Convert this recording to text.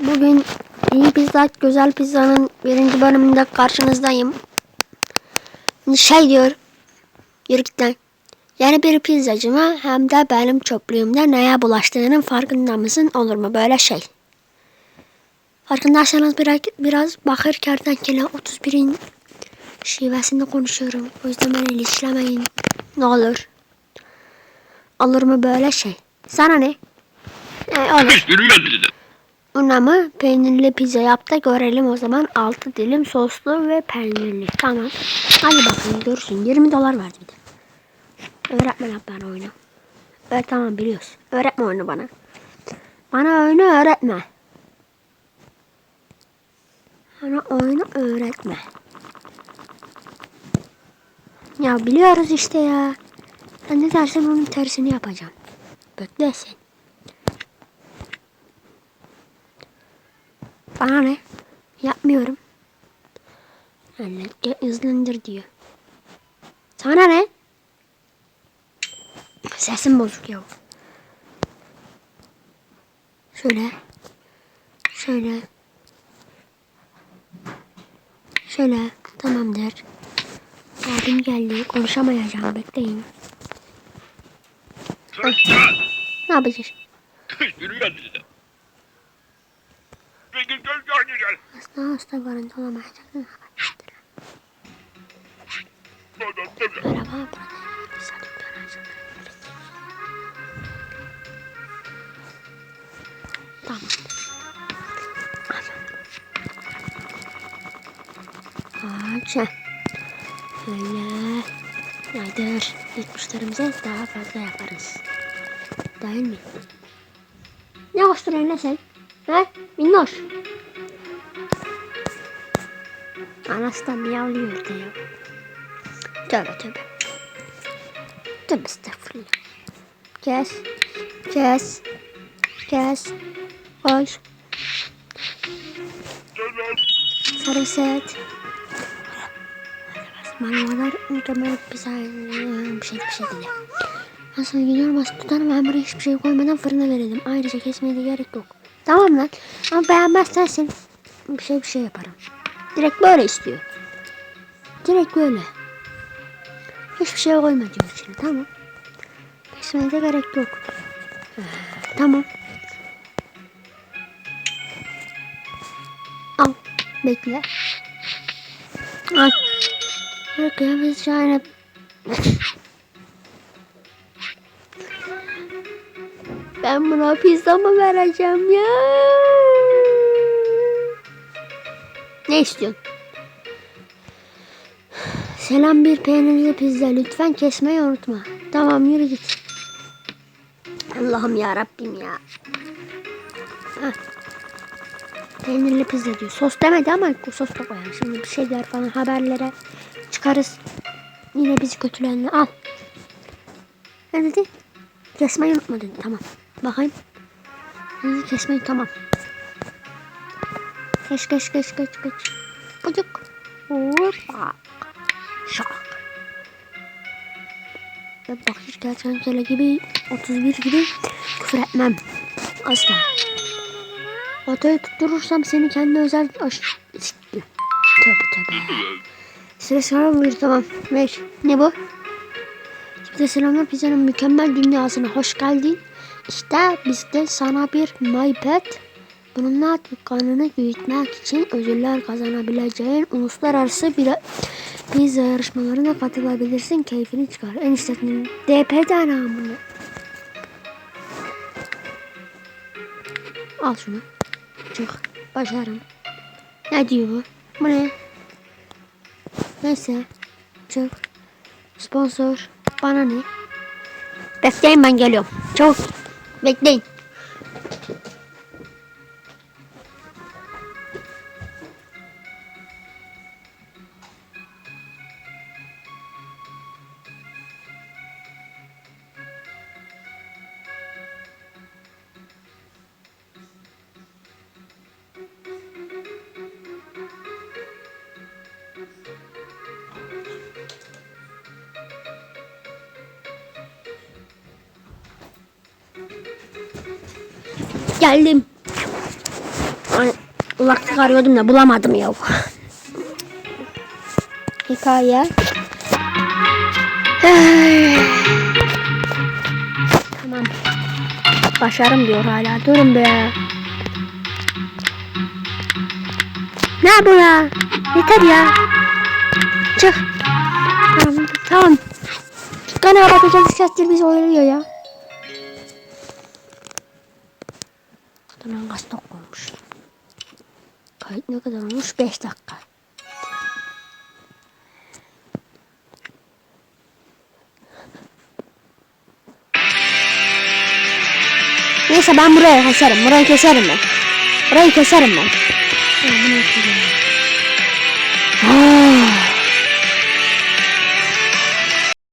Bugün iyi pizza, güzel pizzanın birinci bölümünde karşınızdayım. Şey diyor, yürü git. Yeni bir pizzacıma hem de benim çöplüğümde neye bulaştığının farkında mısın? Olur mu böyle şey? Farkındaysanız biraz, biraz bakır kertenkele 31'in şivesinde konuşuyorum. O yüzden beni linçlemeyin. Ne olur. Olur mu böyle şey? Sana ne? E, olur. Yürüyor dedi. Una mı? Peynirli pizza yap da görelim o zaman. 6 dilim soslu ve peynirli. Tamam. Hadi bakalım görsün. 20 dolar verdi bir de. Öğretme lan bana oyunu. Evet tamam biliyoruz. Öğretme oyunu bana. Bana oyunu öğretme. Bana oyunu öğretme. Ya biliyoruz işte ya. Sen ne dersen onun tersini yapacağım. Bekle sen. Bana ne? Yapmıyorum. Anne gel hızlandır diyor. Sana ne? Sesim bozuk ya. Şöyle. Şöyle. Şöyle. Tamamdır. Abim geldi. Konuşamayacağım. Bekleyin. Ne yapacağız? Gel. Asla hasta varında olamayacak. Gel, gel, gel, gel. Merhaba. Burada Tamam. Aç. Öyle. Nedir? İlk müşterimize daha fazla yaparız. Değil mi? Ne koşturuyorsun lan sen? He? Minnoş. Anası da miyavlıyor orada ya. Tövbe tövbe. Tövbe estağfurullah. Kes. Kes. Kes. Gel. Servis et. Malamalar mükemmel bir şey bir şey bir şey değil. Ben sana gidiyorum tutarım ve buraya hiçbir şey koymadan fırına verelim. Ayrıca kesmeye de gerek yok. Tamam lan. Ama beğenmezsen sen bir şey bir şey yaparım. Direkt böyle istiyor. Direkt böyle. Hiçbir şey koymadım içine tamam. Kesmeye de gerek yok. Tamam. Al. Bekle. Al. Kıyafet şahane. Ben buna pizza mı vereceğim ya? Ne istiyorsun? Selam bir peynirli pizza lütfen kesmeyi unutma. Tamam yürü git. Allah'ım ya Rabbim ya. Heh. Peynirli pizza diyor. Sos demedi ama sos da koyalım. Şimdi bir şeyler falan haberlere çıkarız. Yine bizi kötüleyenler al. Ne dedi? Kesmeyi unutma dedi. Tamam. Bakayım. Kesmeyi tamam. Geç geç geç geç geç. Bucuk. Hoppa. Şak. Ve bak hiç kertenkele gibi 31 gibi küfür etmem. Asla. Otoyu tutturursam seni kendi özel aş... Tövbe tövbe. Sıra sana buyur tamam. Ver. Ne bu? Şimdi selamlar pizzanın mükemmel dünyasına hoş geldin. İşte bizde sana bir MyPad. Bununla dükkanını büyütmek için ödüller kazanabileceğin uluslararası bir pizza yarışmalarına katılabilirsin. Keyfini çıkar. En istediğin DP'den amına. Al şunu. Çık. Başarım. Ne diyor bu? Bu ne? Neyse. Çık. Sponsor. Bana ne? Bekleyin ben geliyorum. Çok. Bekleyin. Geldim. Kulaklık arıyordum da bulamadım ya. Hikaye. tamam. Başarım diyor hala. Durun be. Ne bu ya? Yeter ya. Çık. Tamam. Tamam. Kana bakacak sesler bizi oyalıyor ya. Kadın kaç dakika olmuş? Kayıt ne kadar olmuş? 5 dakika. Neyse ben buraya keserim. Burayı keserim ben. Burayı keserim ben. Ya, bunu. Ah.